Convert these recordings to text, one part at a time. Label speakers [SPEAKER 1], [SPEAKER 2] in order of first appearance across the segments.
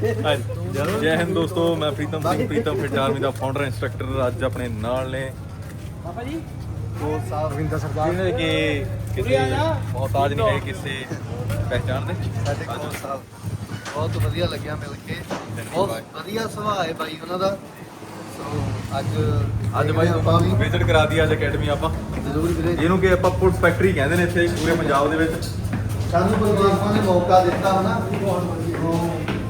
[SPEAKER 1] ਜੈ ਹਿੰਦ ਦੋਸਤੋ ਮੈਂ ਪ੍ਰੀਤਮ ਸਿੰਘ ਪ੍ਰੀਤਮ ਫਿਟ ਆਰਮੀ ਦਾ ਫਾਊਂਡਰ ਇੰਸਟ੍ਰਕਟਰ ਅੱਜ ਆਪਣੇ ਨਾਲ ਨੇ।
[SPEAKER 2] ਪਾਪਾ ਜੀ।
[SPEAKER 3] ਉਹ ਸਾਹਿਬ ਵਿੰਦਰ ਸਰਦਾਰ।
[SPEAKER 1] ਜਿਹਨੇ ਕਿ ਕਿਸੇ ਮੁਹਤਾਜ ਨਹੀਂ ਹੈ ਕਿਸੇ ਪਹਿਚਾਣ ਦੇ।
[SPEAKER 3] ਸਾਡੇ ਕੋਲ ਸਾਹਿਬ ਬਹੁਤ ਵਧੀਆ ਲੱਗਿਆ ਮਿਲ ਕੇ। ਬਹੁਤ ਵਧੀਆ ਸੁਭਾਅ ਹੈ ਬਾਈ ਉਹਨਾਂ ਦਾ। ਸੋ ਅੱਜ
[SPEAKER 1] ਅੱਜ ਬਾਈ
[SPEAKER 3] ਆਪਾਂ ਵੀ।
[SPEAKER 1] ਵਿਜ਼ਿਟ ਕਰਾ ਦੀ ਅੱਜ ਅਕੈਡਮੀ ਆਪਾਂ।
[SPEAKER 3] ਜ਼ਰੂਰ ਵੀਰੇ।
[SPEAKER 1] ਇਹਨੂੰ ਕਿ ਆਪਾਂ ਪੁਲਿਸ ਫੈਕਟਰੀ ਕਹਿੰਦੇ ਨੇ ਇੱਥੇ ਪੂਰੇ ਪੰਜਾਬ ਦੇ ਵਿੱਚ।
[SPEAKER 3] ਸਾਨੂੰ ਪਰਮਾਤਮਾ ਨੇ ਮੌਕਾ ਦਿੱਤਾ ਹਨਾ।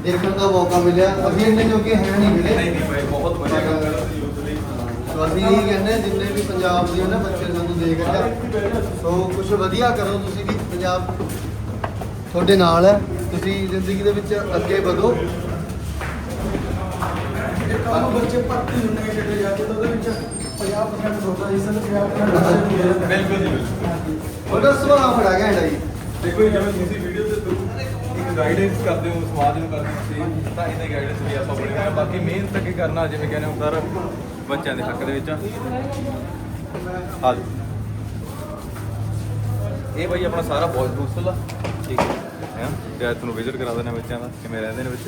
[SPEAKER 3] ਦੇਖਣ ਦਾ ਮੌਕਾ ਮਿਲਿਆ। ਅਸੀਂ ਇੰਨੇ ਜੋਗੇ ਹੈ ਨਹੀਂ
[SPEAKER 1] ਨਹੀਂ
[SPEAKER 3] ਮਿਲੇ
[SPEAKER 1] ਨਹੀਂ ਬਾਈ ਬਹੁਤ ਵਧੀਆ ਕੰਮ ਕਰ ਰਹੇ ਯੂਥ ਲਈ।
[SPEAKER 3] ਸੋ ਅਸੀਂ ਇਹ ਕਹਿੰਦੇ ਹਾਂ, ਜਿੰਨੇ ਵੀ ਪੰਜਾਬ ਦੇ ਨਾ ਬੱਚੇ ਸਾਨੂੰ ਦੇਖ ਰਹੇ ਸੋ ਕੁਝ ਵਧੀਆ ਕਰੋ ਤੁਸੀਂ ਵੀ ਪੰਜਾਬ ਤੁਹਾਡੇ ਨਾਲ ਹੈ। ਤੁਸੀਂ ਜ਼ਿੰਦਗੀ ਦੇ ਵਿੱਚ ਅੱਗੇ ਵਧੋ।
[SPEAKER 2] ਕੰਮ ਬੱਚੇ ਭਰਤੀ ਹੁੰਦੇ ਨੇ ਜਿਹੜੇ ਜਾ ਕੇ ਤਾਂ ਉਹਦੇ ਵਿੱਚ 50% ਹੋਤਾ ਇਸ ਨੂੰ 50% ਮਿਲਦਾ
[SPEAKER 1] ਬਿਲਕੁਲ ਜੀ ਬਿਲਕੁਲ।
[SPEAKER 3] ਉਹਦਾ ਸੁਭਾਅ ਬੜਾ ਘੈਂਟ ਹੈ ਜੀ।
[SPEAKER 1] ਦੇਖੋ ਜੀ, ਜਿਵੇਂ ਤੁਸੀਂ ਗਾਈਡੈਂਸ ਕਰਦੇ ਹੋ ਸਮਾਜ ਨੂੰ ਕਰਦੇ ਹੋ ਤੁਸੀਂ ਤਾਂ ਇਹਦੇ ਗਾਈਡੈਂਸ ਵੀ ਆਪਾਂ ਬਣੇ ਹੋਏ ਆ। ਬਾਕੀ ਮਿਹਨਤ ਅੱਗੇ ਕਰਨਾ ਜਿਵੇਂ ਕਹਿੰਦੇ ਹੋ ਸਰ ਬੱਚਿਆਂ ਦੇ ਹੱਕ ਦੇ ਵਿੱਚ। ਆ ਜਾਓ। ਇਹ ਬਾਈ ਆਪਣਾ ਸਾਰਾ ਬॉयਜ਼ ਹੋਸਟਲ ਆ ਠੀਕ ਹੈ। ਹੈਂ? ਤੇ ਅੱਜ ਤੁਹਾਨੂੰ ਵਿਜ਼ਿਟ ਕਰਾ ਦਿੰਦੇ ਬੱਚਿਆਂ ਦਾ ਕਿਵੇਂ ਰਹਿੰਦੇ ਨੇ ਵਿੱਚ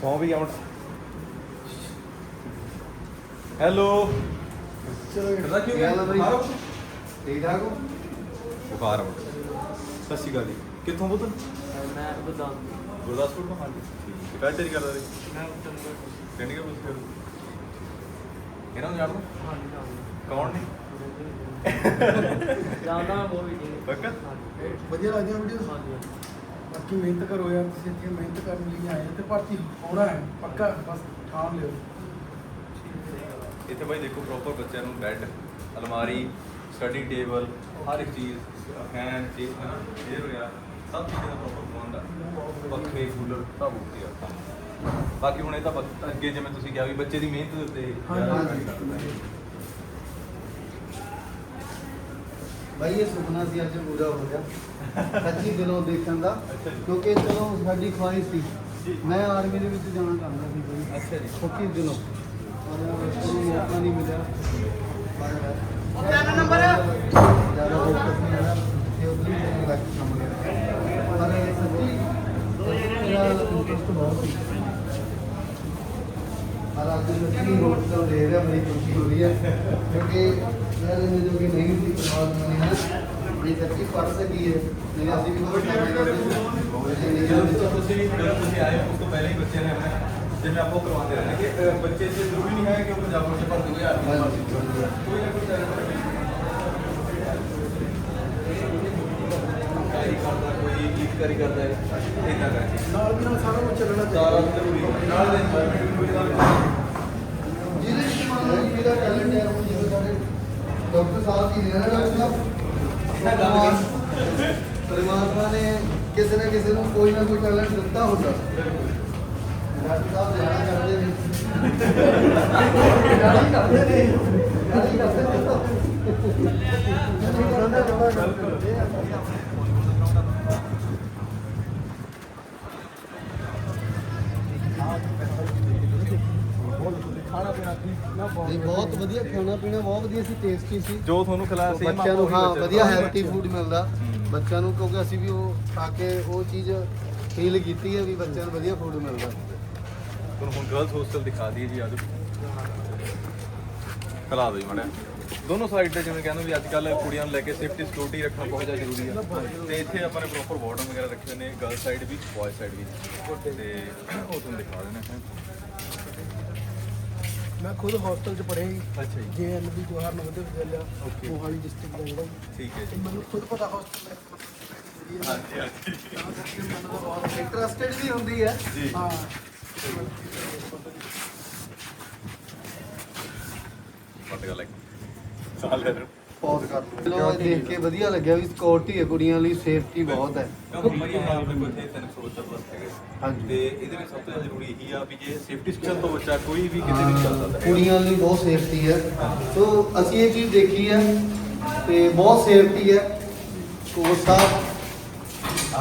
[SPEAKER 1] ਸੌ ਵੀ ਆਉਣ। ਹੈਲੋ
[SPEAKER 3] ਚਲੋ। ਠੀਕ ਠਾਕ ਹੋ?
[SPEAKER 1] ਬੁਖਾਰ ਸਤਿ ਸ਼੍ਰੀ ਅਕਾਲ ਜੀ। ਕਿੱਥੋਂ ਪੁੱਤ?
[SPEAKER 2] ਮੈਂ ਬਦਾਮ
[SPEAKER 1] ਗੁਰਦਾਸਪੁਰ ਤੋਂ? ਹਾਂਜੀ ਹੈ। ਤੇਰੀ ਕਰਦਾ ਰਹੀ
[SPEAKER 2] ਮੈਂ ਚੰਦਰ
[SPEAKER 1] ਚੰਡੀਗੜ੍ਹ ਪੁਲਿਸ ਫਿਰ ਇਹਨਾਂ ਨੂੰ ਜਾਣਦਾ?
[SPEAKER 2] ਹਾਂਜੀ ਜਾਣਦਾ।
[SPEAKER 1] ਕੌਣ ਨੇ?
[SPEAKER 2] ਜਾਣਦਾ ਮੈਂ ਬਹੁਤ ਵੀ ਨਹੀਂ
[SPEAKER 1] ਪੱਕਾ
[SPEAKER 4] ਵਧੀਆ ਲੱਗਦੀਆਂ ਵੀਡੀਓਜ਼?
[SPEAKER 2] ਹਾਂਜੀ
[SPEAKER 4] ਬਾਕੀ ਮਿਹਨਤ ਕਰੋ ਯਾਰ ਤੁਸੀਂ ਇੱਥੇ ਮਿਹਨਤ ਕਰਨ ਲਈ ਆਏ ਤੇ ਭਰਤੀ ਹੋਣਾ ਹੈ। ਪੱਕਾ ਬਸ ਠਾਣ ਲਿਓ।
[SPEAKER 1] ਇੱਥੇ ਬਾਈ ਦੇਖੋ ਪ੍ਰੋਪਰ ਬੱਚਿਆਂ ਨੂੰ ਬੈੱਡ ਅਲਮਾਰੀ ਸਟੱਡੀ ਟੇਬਲ ਹਰ ਇੱਕ ਚੀਜ਼ ਫੈਨ ਨਾ ਇਹ ਹੋਇਆ। ਸਭ ਚੀਜ਼ਾਂ ਦਾ ਪ੍ਰੋਪਰ ਪ੍ਰਬੰਧ ਆ। ਪੱਖੇ ਕੂਲਰ ਸਭ ਉੱਤੇ ਆ। ਬਾਕੀ ਹੁਣ ਇਹ ਤਾਂ ਅੱਗੇ ਜਿਵੇਂ ਤੁਸੀਂ ਕਿਹਾ ਵੀ ਬੱਚੇ ਦੀ ਮਿਹਨਤ ਦੇ ਉੱਤੇ ਜ਼ਿਆਦਾ
[SPEAKER 3] ਹਾਂਜੀ।
[SPEAKER 1] ਕਰਦਾ ਹੈ।
[SPEAKER 3] ਬਾਈ ਇਹ ਸੁਪਨਾ ਸੀ ਅੱਜ ਪੂਰਾ ਹੋ ਗਿਆ। ਸੱਚੀ ਦਿਲੋਂ ਦੇਖਣ ਦਾ।
[SPEAKER 1] ਅੱਛਾ ਜੀ।
[SPEAKER 3] ਕਿਉਂਕਿ ਚਲੋ ਸਾਡੀ ਖੁਆਇਸ਼ ਸੀ। ਮੈਂ ਆਰਮੀ ਦੇ ਵਿੱਚ ਜਾਣਾ ਚਾਹੁੰਦਾ ਸੀ ਬਾਈ।
[SPEAKER 1] ਅੱਛਾ ਜੀ।
[SPEAKER 3] ਸੱਚੀ ਦਿਲੋਂ। ਔਰ ਕੋਈ ਮੌਕਾ ਨਹੀਂ ਮਿਲਿਆ। ਤੇ ਪਰ ਇਹ ਸੱਚੀ ਮੇਰਾ ਇੰਟਰਸਟ ਬਹੁਤ ਸੀ ਪਰ ਅੱਜ ਸੱਚੀ ਹੋਟਲ ਦੇ ਰਿਹਾ ਮੇਰੀ ਖੁਸ਼ੀ ਹੋ ਰਹੀ ਹੈ ਕਿਉਂਕਿ ਯਾਰ ਇਹ ਜੋ ਕਿ ਨਹੀਂ ਸੀ ਪਰਮਾਤਮਾ ਨੇ ਨਾ ਇਹ ਸੱਚੀ ਪੜ ਸਕੀ ਹੈ
[SPEAKER 1] ਨੇ ਜਿਵੇਂ ਆਪਾਂ ਕਰਵਾਉਂਦੇ ਰਹਿੰਦੇ ਕਿ ਅਹ, ਬੱਚੇ ਜੇ ਜ਼ਰੂਰੀ ਨਹੀਂ ਹੈ ਕਿ ਉਹ ਪੰਜਾਬ ਵਿੱਚ ਭਰਤੀ ਹੋਏ ਆਰਮੀ ਵਿੱਚ
[SPEAKER 3] ਹਾਂਜੀ।
[SPEAKER 1] ਕੋਈ ਨਾ ਕੋਈ ਕਾਰੀ ਕਰਦਾ ਕੋਈ ਗੀਤਕਾਰੀ ਕਰਦਾ ਹੈ ਇਦਾਂ ਕਰਕੇ
[SPEAKER 4] ਨਾਲ ਦੀ ਨਾਲ ਸਾਰਾ ਕੁਝ ਚੱਲਣਾ
[SPEAKER 1] ਸਾਰਾ
[SPEAKER 4] ਚਾਹੀਦਾ
[SPEAKER 1] ਜ਼ਰੂਰੀ ਹੈ। ਨਾਲ ਦੇ environment ਵੀ ਨਾਲ
[SPEAKER 3] ਜਿਹਦੇ ਵਿੱਚ ਮੰਨ ਲਓ ਮੇਰਾ ਟੈਲੈਂਟ ਹੈ ਉਹ ਜਿਵੇਂ ਸਾਡੇ ਡਾਕਟਰ ਸਾਹਿਬ ਜੀ ਨੇ ਨਾ ਡਾਕਟਰ ਸਾਹਿਬ ਪਰਮਾਤਮਾ ਨੇ ਕਿਸੇ ਨਾ ਕਿਸੇ ਨੂੰ ਕੋਈ ਨਾ ਕੋਈ ਟੈਲੈਂਟ ਦਿੱਤਾ ਹੁੰਦਾ। ਡਾਕਟਰ ਨਹੀਂ ਬਹੁਤ ਵਧੀਆ ਖਾਣਾ ਪੀਣਾ ਬਹੁਤ ਵਧੀਆ ਸੀ ਟੇਸਟੀ ਸੀ।
[SPEAKER 1] ਜੋ ਤੁਹਾਨੂੰ ਖਿਲਾਇਆ
[SPEAKER 3] ਸੋ ਬੱਚਿਆਂ ਨੂੰ ਹਾਂ ਵਧੀਆ ਹੈਲਥੀ ਫੂਡ ਮਿਲਦਾ। ਬੱਚਿਆਂ ਨੂੰ ਕਿਉਂਕਿ ਅਸੀਂ ਵੀ ਉਹ ਖਾ ਕੇ ਉਹ ਚੀਜ਼ ਫੀਲ ਕੀਤੀ ਹੈ ਵੀ ਬੱਚਿਆਂ ਨੂੰ ਵਧੀਆ ਫੂਡ ਮਿਲਦਾ।
[SPEAKER 1] ਤੁਹਾਨੂੰ ਹੁਣ ਗਰਲਸ ਹੋਸਟਲ ਦਿਖਾ ਦਈਏ ਜੀ ਆਜੋ ਖਲਾ ਦਿਓ ਜੀ ਮਾੜਾ ਦੋਨੋਂ ਸਾਈਡ ਤੇ ਜਿਵੇਂ ਕਹਿੰਦੇ ਵੀ ਅੱਜ ਕੱਲ ਕੁੜੀਆਂ ਨੂੰ ਲੈ ਕੇ ਸੇਫਟੀ ਸਿਕਿਉਰਿਟੀ ਰੱਖਣਾ ਬਹੁਤ ਜ਼ਿਆਦਾ ਜ਼ਰੂਰੀ ਹੈ ਤੇ ਇੱਥੇ ਆਪਾਂ ਨੇ ਪ੍ਰੋਪਰ ਵਾਰਡਨ ਵਗੈਰਾ ਰੱਖੇ ਨੇ ਗਰਲ ਸਾਈਡ ਵੀ ਬॉय ਸਾਈਡ ਵੀ। ਤੇ ਉਹ ਤੁਹਾਨੂੰ ਦਿਖਾ ਦੇਣਾ ਹੈ।
[SPEAKER 4] ਮੈਂ ਖੁਦ ਹੌਸਟਲ 'ਚ ਪੜ੍ਹਿਆ ਜੀ।
[SPEAKER 1] ਅੱਛਾ ਜੀ।
[SPEAKER 4] ਜੇਐਨਬੀ ਜਵਾਹਰ ਨਵੋਦਿਆ ਵਿਦਿਆਲਿਆ. ਮੋਹਾਲੀ ਡਿਸਟ੍ਰਿਕਟ ਦਾ ਜਿਹੜਾ।
[SPEAKER 1] ਠੀਕ ਹੈ ਜੀ।
[SPEAKER 4] ਮੈਨੂੰ ਖੁਦ ਪਤਾ ਹੌਸਟਲ
[SPEAKER 1] ਹਾਂਜੀ ਹਾਂਜੀ।
[SPEAKER 3] ਇੰਟਰਸਟਿਡ ਵੀ ਹੁੰਦੀ ਹੈ।
[SPEAKER 1] ਜੀ।
[SPEAKER 4] ਹਾਂ।
[SPEAKER 1] ਹੈ। ਲੈ
[SPEAKER 3] ਪੌਜ਼ ਕਰ ਇਹ ਦੇਖ ਕੇ ਵਧੀਆ ਲੱਗਿਆ ਵੀ ਸਿਕਿਉਰਿਟੀ ਹੈ ਕੁੜੀਆਂ ਲਈ ਸੇਫਟੀ ਬਹੁਤ ਹੈ
[SPEAKER 1] ਕਿਉਂਕਿ ਭਾਈ ਇਹ ਆਪਣੇ ਕੋਲ ਇੱਥੇ 370 ਪਲੱਸ ਹੈਗੇ
[SPEAKER 3] ਹਾਂਜੀ।
[SPEAKER 1] ਤੇ ਇਹਦੇ ਵਿੱਚ ਸਭ ਤੋਂ ਜ਼ਿਆਦਾ ਜ਼ਰੂਰੀ ਇਹੀ ਆ ਵੀ ਜੇ ਸੇਫਟੀ ਸਿਸਟਮ ਤੋਂ ਬੱਚਾ ਕੋਈ ਵੀ ਕਿਤੇ ਵੀ ਚੱਲ ਸਕਦਾ ਹੈਗਾ।
[SPEAKER 3] ਕੁੜੀਆਂ ਲਈ ਬਹੁਤ ਸੇਫਟੀ ਹੈ ਸੋ ਅਸੀਂ ਇਹ ਚੀਜ਼ ਦੇਖੀ ਹੈ ਤੇ ਬਹੁਤ ਸੇਫਟੀ ਹੈ ਕੋਚ ਸਾਹਿਬ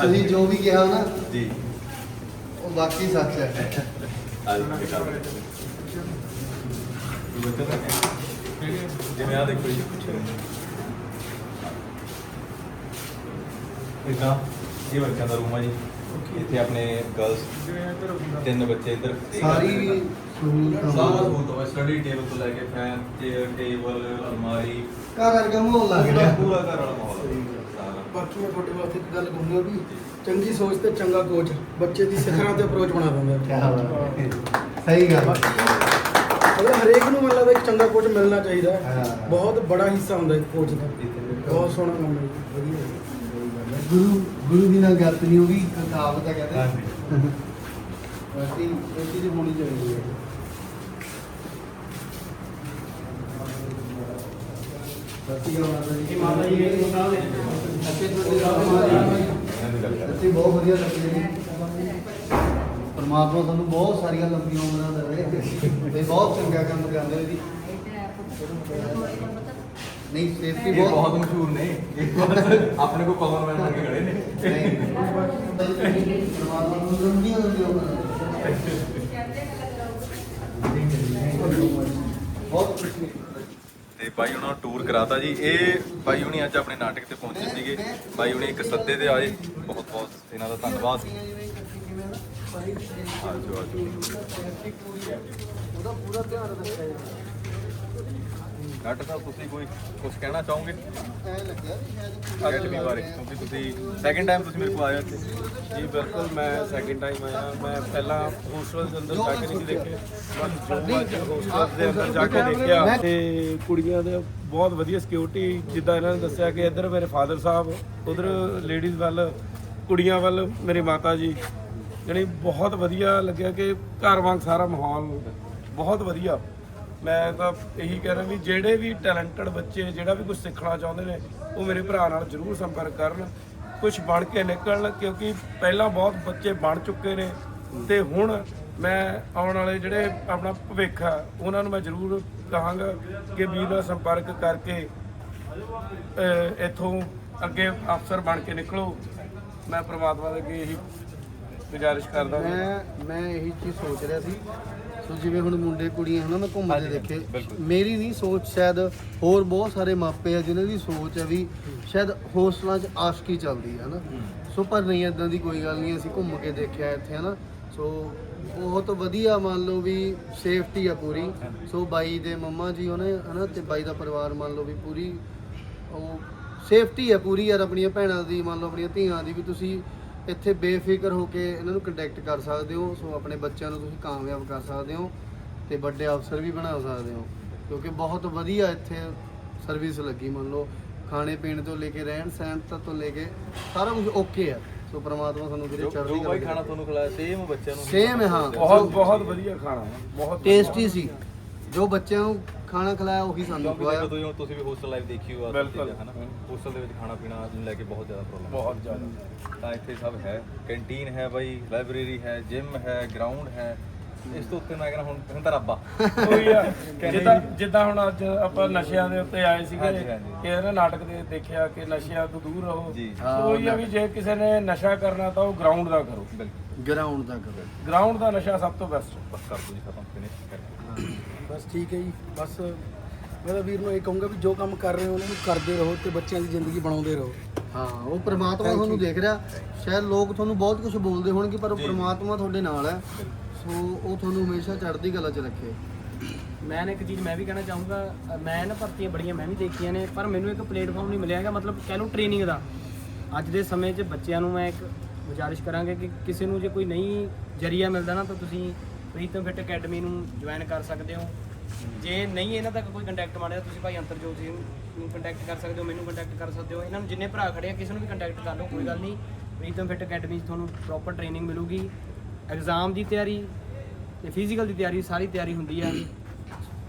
[SPEAKER 3] ਤੁਸੀਂ ਜੋ ਵੀ ਕਿਹਾ ਨਾ
[SPEAKER 1] ਜੀ
[SPEAKER 3] ਉਹ ਬਾਕੀ ਸੱਚ ਹੈ।
[SPEAKER 1] ਅੱਜ ਦੇ ਕੰਮ ਜਿਵੇਂ ਆ ਦੇਖੋ ਜੀ। ਇਦਾਂ ਇਹ ਬੱਚਿਆਂ ਦਾ ਰੂਮ ਆ ਜੀ। ਇੱਥੇ ਆਪਣੇ ਗਰਲਸ ਤਿੰਨ ਬੱਚੇ ਇੱਧਰ।
[SPEAKER 3] ਸਾਰੀ
[SPEAKER 1] ਸਾਰਾ ਸਹੂਲਤ ਹੋਇਆ ਸਟੱਡੀ ਟੇਬਲ ਤੋਂ ਲੈ ਕੇ ਫੈਨ ਚੇਅਰ ਟੇਬਲ ਅਲਮਾਰੀ।
[SPEAKER 3] ਘਰ ਵਰਗਾ ਮਾਹੌਲ ਲੱਗ
[SPEAKER 1] ਪੂਰਾ
[SPEAKER 3] ਰਿਹਾ।
[SPEAKER 1] ਪੂਰਾ ਘਰ ਵਾਲਾ ਮਾਹੌਲ।
[SPEAKER 4] ਬਾਕੀ ਮੈਂ ਤੁਹਾਡੇ ਵਾਸਤੇ ਇੱਕ ਗੱਲ ਕਹੂੰਗਾ ਵੀ ਚੰਗੀ ਸੋਚ ਤੇ ਚੰਗਾ ਕੋਚ ਬੱਚੇ ਦੀ ਸਿਖਰਾਂ ਤੇ ਅਪਰੋਚ ਬਣਾ ਦਿੰਦਾ
[SPEAKER 3] ਹੈ। ਸਹੀ ਗੱਲ
[SPEAKER 4] ਮਤਲਬ ਹਰੇਕ ਨੂੰ ਲੱਗਦਾ ਇੱਕ ਚੰਗਾ ਕੋਚ ਮਿਲਣਾ ਚਾਹੀਦਾ ਹੈ।
[SPEAKER 3] ਹਾਂ।
[SPEAKER 4] ਬਹੁਤ ਬੜਾ ਹਿੱਸਾ ਹੁੰਦਾ ਇੱਕ ਕੋਚ ਦਾ ਬਹੁਤ ਸੋਹਣਾ ਕੰਮ ਹੈ ਜੀ, ਵਧੀਆ ਹੈ।
[SPEAKER 3] ਗੁਰੂ ਗੁਰੂ ਦੀ ਨਾਲ ਗੱਲ ਨਹੀਂ ਹੋਗੀ ਕਹਾਵਤ ਹੈ ਕਹਿੰਦੇ
[SPEAKER 1] ਹਾਂਜੀ।
[SPEAKER 3] ਵੈਸੇ ਇਹ ਚੀਜ਼ ਹੋਣੀ ਚਾਹੀਦੀ ਹੈ ਸਤਿ ਸ਼੍ਰੀ ਅਕਾਲ ਮਾਤਾ ਜੀ
[SPEAKER 4] ਇਹ ਮਾਤਾ ਜੀ ਇਹ ਬਤਾ ਦੇ
[SPEAKER 3] ਅੱਛੇ ਤੁਹਾਡੇ ਨਾਲ ਮਾਤਾ ਜੀ
[SPEAKER 1] ਇਹਨਾਂ ਦੀ ਗੱਲ ਕਰ
[SPEAKER 3] ਸੱਚੀ ਬਹੁਤ ਵਧੀਆ ਲੱਗੀ ਜੀ। ਪਰਮਾਤਮਾ ਤੁਹਾਨੂੰ ਬਹੁਤ ਸਾਰੀਆਂ ਲੰਬੀਆਂ ਉਮਰਾਂ ਦੇਵੇ ਤੇ ਬਹੁਤ ਚੰਗਾ ਕੰਮ ਕਰਦੇ ਹੋ ਜੀ। ਨਹੀਂ ਸੇਫਟੀ
[SPEAKER 1] ਬਹੁਤ
[SPEAKER 3] ਬਹੁਤ
[SPEAKER 1] ਮਸ਼ਹੂਰ ਨੇ। ਇਹ ਬਸ ਆਪਣੇ ਕੋ ਪਵਨ ਮੈਨ ਕੇ ਖੜੇ ਨੇ?
[SPEAKER 3] ਨਹੀਂ ਪਰਮਾਤਮਾ ਨੂੰ ਲੰਬੀਆਂ ਲੰਬੀਆਂ ਉਮਰਾਂ ਬਹੁਤ ਖੁਸ਼ੀ
[SPEAKER 1] ਬਾਈ ਉਹਨਾਂ ਨੂੰ ਟੂਰ ਕਰਾਤਾ ਜੀ। ਇਹ ਬਾਈ ਹੁਣੀ ਅੱਜ ਆਪਣੇ ਨਾਟਕ ਤੇ ਪਹੁੰਚੇ ਸੀਗੇ। ਬਾਈ ਹੁਣੀ ਇੱਕ ਸੱਦੇ ਤੇ ਆਏ। ਬਹੁਤ ਬਹੁਤ ਇਹਨਾਂ ਦਾ ਧੰਨਵਾਦ। ਆਜੋ ਆਜੋ।
[SPEAKER 3] ਉਹਦਾ ਪੂਰਾ ਧਿਆਨ ਰੱਖਿਆ ਜਾਂਦਾ
[SPEAKER 1] ਡਾਕਟਰ ਸਾਹਿਬ, ਤੁਸੀਂ ਕੋਈ ਕੁਝ ਕਹਿਣਾ ਚਾਹੋਗੇ? ਅਕੈਡਮੀ ਬਾਰੇ, ਕਿਉਂਕਿ ਤੁਸੀਂ ਸੈਕਿੰਡ ਟਾਈਮ ਤੁਸੀਂ ਮੇਰੇ ਕੋਲ ਆਏ ਹੋ ਇੱਥੇ।
[SPEAKER 5] ਜੀ, ਬਿਲਕੁਲ, ਮੈਂ ਸੈਕਿੰਡ ਟਾਈਮ ਆਇਆ। ਮੈਂ ਪਹਿਲਾਂ ਹੋਸਟਲ ਦੇ ਅੰਦਰ ਜਾ ਕੇ ਨਹੀਂ ਦੇਖੇ। ਬਸ ਜੋ ਹੋਸਟਲ ਦੇ ਅੰਦਰ ਜਾ ਕੇ ਦੇਖਿਆ। ਤੇ ਕੁੜੀਆਂ ਦੇ ਬਹੁਤ ਵਧੀਆ ਸਿਕਿਉਰਿਟੀ ਜਿੱਦਾਂ ਇਹਨਾਂ ਨੇ ਦੱਸਿਆ ਕਿ ਇੱਧਰ ਮੇਰੇ ਫਾਦਰ ਸਾਹਿਬ, ਉਧਰ ਲੇਡੀਜ਼ ਵੱਲ, ਕੁੜੀਆਂ ਵੱਲ, ਮੇਰੇ ਮਾਤਾ ਜੀ। ਜਾਣੀ ਬਹੁਤ ਵਧੀਆ ਲੱਗਿਆ ਕਿ ਘਰ ਵਾਂਗ ਸਾਰਾ ਮਾਹੌਲ, ਬਹੁਤ ਵਧੀਆ। ਮੈਂ ਤਾਂ ਇਹੀ ਕਹਿ ਰਿਹਾ ਵੀ ਜਿਹੜੇ ਵੀ ਟੈਲੈਂਟਡ ਬੱਚੇ ਜਿਹੜਾ ਵੀ ਕੁਝ ਸਿੱਖਣਾ ਚਾਹੁੰਦੇ ਨੇ, ਉਹ ਮੇਰੇ ਭਰਾ ਨਾਲ ਜ਼ਰੂਰ ਸੰਪਰਕ ਕਰਨ। ਕੁਝ ਬਣ ਕੇ ਨਿਕਲਣ, ਕਿਉਂਕਿ ਪਹਿਲਾਂ ਬਹੁਤ ਬੱਚੇ ਬਣ ਚੁੱਕੇ ਨੇ ਤੇ ਹੁਣ ਮੈਂ ਆਉਣ ਵਾਲੇ ਜਿਹੜੇ ਆਪਣਾ ਭਵਿੱਖ ਆ, ਉਹਨਾਂ ਨੂੰ ਮੈਂ ਜ਼ਰੂਰ ਕਹਾਂਗਾ ਕਿ ਵੀਰ ਨਾਲ ਸੰਪਰਕ ਕਰਕੇ ਇੱਥੋਂ ਅੱਗੇ ਅਫਸਰ ਬਣ ਕੇ ਨਿਕਲੋ। ਮੈਂ ਪ੍ਰਮਾਤਮਾ ਦੇ ਅੱਗੇ ਇਹੀ ਗੁਜ਼ਾਰਿਸ਼ ਕਰਦਾ
[SPEAKER 3] ਮੈਂ ਮੈਂ ਇਹੀ ਚੀਜ਼ ਸੋਚ ਰਿਹਾ ਸੀ। ਸੋ ਜਿਵੇਂ ਹੁਣ ਮੁੰਡੇ ਕੁੜੀਆਂ ਹਨਾ ਮੈਂ ਘੁੰਮਦੇ ਦੇਖੇ। ਮੇਰੀ ਨਹੀਂ ਸੋਚ ਸ਼ਾਇਦ ਹੋਰ ਬਹੁਤ ਸਾਰੇ ਮਾਪੇ ਆ ਜਿਨ੍ਹਾਂ ਦੀ ਸੋਚ ਹੈ ਵੀ ਸ਼ਾਇਦ ਹੋਸਟਲਾਂ 'ਚ ਆਸ਼ਕੀ ਚੱਲਦੀ ਹੈ। ਨਾ ਸੋ ਪਰ ਨਹੀਂ ਇਦਾਂ ਦੀ ਕੋਈ ਗੱਲ ਨਹੀਂ ਅਸੀਂ ਘੁੰਮ ਕੇ ਦੇਖਿਆ ਇੱਥੇ ਹਨਾ। ਸੋ ਬਹੁਤ ਵਧੀਆ ਮੰਨ ਲਓ ਵੀ ਸੇਫਟੀ ਆ ਪੂਰੀ। ਸੋ ਬਾਈ ਦੇ ਮੰਮਾ ਜੀ ਉਹਨੇ ਹਨਾ ਤੇ ਬਾਈ ਦਾ ਪਰਿਵਾਰ ਮੰਨ ਲਓ ਵੀ ਪੂਰੀ ਉਹ ਸੇਫਟੀ ਹੈ ਪੂਰੀ ਯਾਰ ਆਪਣੀਆਂ ਭੈਣਾਂ ਦੀ ਮੰਨ ਲਓ ਆਪਣੀਆਂ ਧੀਆਂ ਦੀ ਵੀ ਤੁਸੀਂ ਇੱਥੇ ਬੇਫਿਕਰ ਹੋ ਕੇ ਇਹਨਾਂ ਨੂੰ ਕੰਟੈਕਟ ਕਰ ਸਕਦੇ ਹੋ ਸੋ ਆਪਣੇ ਬੱਚਿਆਂ ਨੂੰ ਤੁਸੀਂ ਕਾਮਯਾਬ ਕਰ ਸਕਦੇ ਹੋ ਤੇ ਵੱਡੇ ਅਫਸਰ ਵੀ ਬਣਾ ਸਕਦੇ ਹੋ ਕਿਉਂਕਿ ਬਹੁਤ ਵਧੀਆ ਇੱਥੇ ਸਰਵਿਸ ਲੱਗੀ ਮੰਨ ਲਓ ਖਾਣੇ ਪੀਣ ਤੋਂ ਲੈ ਕੇ ਰਹਿਣ ਸਹਿਣ ਤੱਕ ਤੋਂ ਲੈ ਕੇ ਸਾਰਾ ਕੁਝ ਓਕੇ ਆ। ਸੋ ਪ੍ਰਮਾਤਮਾ ਤੁਹਾਨੂੰ ਵੀਰੇ ਚੜ੍ਹਦੀ ਕਲਾ
[SPEAKER 1] ਖਾਣਾ ਤੁਹਾਨੂੰ ਖਿਲਾਇਆ ਸੇਮ ਬੱਚਿਆਂ ਨੂੰ
[SPEAKER 3] ਸੇਮ ਹੈ ਹਾਂ।
[SPEAKER 5] ਬਹੁਤ ਬਹੁਤ ਵਧੀਆ ਖਾਣਾ ਹੈ, ਬਹੁਤ
[SPEAKER 3] ਟੇਸਟੀ ਸੀ। ਜੋ ਬੱਚਿਆਂ ਨੂੰ ਖਾਣਾ ਖਿਲਾਇਆ ਉਹੀ ਸਾਨੂੰ
[SPEAKER 1] ਕਿਉਂਕਿ
[SPEAKER 3] ਖਵਾਇਆ
[SPEAKER 1] ਦੇਖੋ ਤੁਸੀਂ ਤੁਸੀਂ ਵੀ ਹੋਸਟਲ ਲਾਈਫ ਦੇਖੀ ਹੋਆ
[SPEAKER 5] ਬਿਲਕੁਲ।
[SPEAKER 1] ਹਨਾ? ਹੋਸਟਲ ਦੇ ਵਿੱਚ ਖਾਣਾ ਪੀਣਾ ਨੂੰ ਲੈ ਕੇ ਬਹੁਤ ਜ਼ਿਆਦਾ ਪ੍ਰੋਬਲਮ
[SPEAKER 5] ਬਹੁਤ ਜ਼ਿਆਦਾ।
[SPEAKER 1] ਤਾਂ ਇੱਥੇ ਸਭ ਹੈ। ਕੈਂਟੀਨ ਹੈ ਬਾਈ ਲਾਇਬ੍ਰੇਰੀ ਹੈ ਜਿਮ ਹੈ ਗਰਾਊਂਡ ਹੈ। ਇਸ ਤੋਂ ਉੱਤੇ ਮੈਂ ਕਹਿੰਦਾ ਹੁਣ ਹੁਣ ਤਾਂ ਰੱਬਾ
[SPEAKER 5] ਉਹੀ ਆ। ਜਿੱਦਾਂ ਜਿੱਦਾਂ ਹੁਣ ਅੱਜ ਆਪਾਂ ਨਸ਼ਿਆਂ ਦੇ ਉੱਤੇ ਆਏ ਸੀਗੇ
[SPEAKER 1] ਹਾਂਜੀ, ਹਾਂਜੀ।
[SPEAKER 5] ਕਿ ਇਹਨਾਂ ਨਾਟਕ ਦੇ ਦੇਖਿਆ ਕਿ ਨਸ਼ਿਆਂ ਤੋਂ ਦੂਰ ਰਹੋ।
[SPEAKER 1] ਜੀ।
[SPEAKER 5] ਸੋ ਉਹੀ ਆ ਵੀ ਜੇ ਕਿਸੇ ਨੇ ਨਸ਼ਾ ਕਰਨਾ ਤਾਂ ਉਹ ਗਰਾਊਂਡ ਦਾ ਕਰੋ।
[SPEAKER 1] ਬਿਲਕੁਲ।
[SPEAKER 3] ਗਰਾਊਂਡ ਦਾ ਕਰੋ।
[SPEAKER 5] ਗਰਾਊਂਡ ਦਾ ਨਸ਼ਾ ਸਭ ਤੋਂ ਬੈਸਟ
[SPEAKER 1] ਬਸ ਕਰ ਦੋ ਜੀ ਖਤਮ ਫਿਨਿਸ਼ ਕਰ
[SPEAKER 4] ਬਸ ਠੀਕ ਹੈ ਜੀ। ਬਸ ਮੈਂ ਤਾਂ ਵੀਰ ਨੂੰ ਇਹ ਕਹੂੰਗਾ ਵੀ ਜੋ ਕੰਮ ਕਰ ਰਹੇ ਹੋ ਉਹਨਾਂ ਨੂੰ ਕਰਦੇ ਰਹੋ ਤੇ ਬੱਚਿਆਂ ਦੀ ਜ਼ਿੰਦਗੀ ਬਣਾਉਂਦੇ ਰਹੋ।
[SPEAKER 3] ਹਾਂ ਉਹ ਪ੍ਰਮਾਤਮਾ ਤੁਹਾਨੂੰ ਦੇਖ ਰਿਹਾ। ਸ਼ਾਇਦ ਲੋਕ ਤੁਹਾਨੂੰ ਬਹੁਤ ਕੁਝ ਬੋਲਦੇ ਹੋਣਗੇ ਪਰ ਉਹ ਪ੍ਰਮਾਤਮਾ ਤੁਹਾਡੇ ਨਾਲ ਹੈ। ਸੋ ਉਹ ਤੁਹਾਨੂੰ ਹਮੇਸ਼ਾ ਚੜ੍ਹਦੀ ਕਲਾ 'ਚ ਰੱਖੇ।
[SPEAKER 6] ਮੈਂ ਨਾ ਇੱਕ ਚੀਜ਼ ਮੈਂ ਵੀ ਕਹਿਣਾ ਚਾਹੂੰਗਾ ਮੈਂ ਨਾ ਭਰਤੀਆਂ ਬੜੀਆਂ ਮੈਂ ਵੀ ਦੇਖੀਆਂ ਨੇ ਪਰ ਮੈਨੂੰ ਇੱਕ ਪਲੇਟਫਾਰਮ ਨਹੀਂ ਮਿਲਿਆ ਹੈਗਾ ਮਤਲਬ ਕਹਿ ਲਓ ਟ੍ਰੇਨਿੰਗ ਦਾ। ਅੱਜ ਦੇ ਸਮੇਂ 'ਚ ਬੱਚਿਆਂ ਨੂੰ ਮੈਂ ਇੱਕ ਗੁਜ਼ਾਰਿਸ਼ ਕਰਾਂਗੇ ਕਿ ਕਿਸੇ ਨੂੰ ਜੇ ਕੋਈ ਨਹੀਂ ਜਰੀਆ ਮਿਲਦਾ ਨਾ, ਤਾਂ ਤੁਸੀਂ ਪ੍ਰੀਤਮ ਫਿੱਟ ਅਕੈਡਮੀ ਨੂੰ ਜੁਆਇਨ ਕਰ ਸਕਦੇ ਹੋ। ਜੇ ਨਹੀਂ ਇਹਨਾਂ ਤੱਕ ਕੋਈ ਕੰਟੈਕਟ ਮਾਰਿਆ ਤੁਸੀਂ ਭਾਈ ਅੰਤਰਜੋਤ ਸਿੰਘ ਨੂੰ ਕੰਟੈਕਟ ਕਰ ਸਕਦੇ ਹੋ, ਮੈਨੂੰ ਕੰਟੈਕਟ ਕਰ ਸਕਦੇ ਹੋ। ਇਹਨਾਂ ਨੂੰ ਜਿੰਨੇ ਭਰਾ ਖੜੇ ਆ, ਕਿਸੇ ਨੂੰ ਵੀ ਕੰਟੈਕਟ ਕਰ ਲਓ, ਕੋਈ ਗੱਲ ਨਹੀਂ। ਪ੍ਰੀਤਮ ਫਿੱਟ ਅਕੈਡਮੀ 'ਚ ਤੁਹਾਨੂੰ ਪ੍ਰੋਪਰ ਟ੍ਰੇਨਿੰਗ ਮਿਲੂਗੀ। ਐਗਜ਼ਾਮ ਦੀ ਤਿਆਰੀ ਤੇ ਫਿਜ਼ੀਕਲ ਦੀ ਤਿਆਰੀ, ਸਾਰੀ ਤਿਆਰੀ ਹੁੰਦੀ ਆ।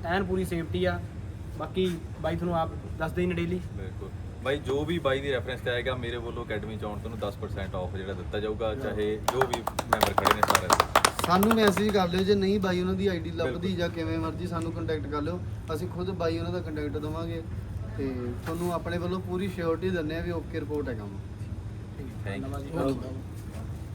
[SPEAKER 6] ਐਨ ਪੂਰੀ ਸੇਫਟੀ ਆ। ਬਾਕੀ ਬਾਈ ਤੁਹਾਨੂੰ ਆਪ ਦੱਸਦੇ ਹੀ ਨੇ ਡੇਲੀ
[SPEAKER 1] ਬਿਲਕੁਲ। ਬਾਈ ਜੋ ਵੀ ਬਾਈ ਦੀ ਰੈਫਰੈਂਸ ਤੇ ਆਏਗਾ ਮੇਰੇ ਵੱਲੋਂ ਅਕੈਡਮੀ ਚ ਆਉਣ ਤੁਹਾਨੂੰ 10% ਆਫ ਜਿਹੜਾ ਦਿੱਤਾ ਜਾਊਗਾ ਚਾਹੇ ਜੋ ਵੀ ਮੈਂਬਰ ਖੜੇ ਨੇ ਸਾਰੇ।
[SPEAKER 3] ਸਾਨੂੰ ਮੈਸੇਜ ਕਰ ਲਿਓ ਜੇ ਨਹੀਂ ਬਾਈ ਉਹਨਾਂ ਦੀ ਆਈਡੀ ਲੱਭਦੀ ਜਾਂ ਕਿਵੇਂ ਮਰਜ਼ੀ ਸਾਨੂੰ ਕੰਟੈਕਟ ਕਰ ਲਿਓ ਅਸੀਂ ਖੁਦ ਬਾਈ ਉਹਨਾਂ ਦਾ ਕੰਟੈਕਟ ਦਵਾਂਗੇ ਤੇ ਤੁਹਾਨੂੰ ਆਪਣੇ ਵੱਲੋਂ ਪੂਰੀ ਸ਼ੋਰਟੀ ਦਿੰਦੇ ਆ ਵੀ ਓਕੇ ਰਿਪੋਰਟ ਹੈ ਕੰਮ
[SPEAKER 1] ਥੈਂਕ ਯੂ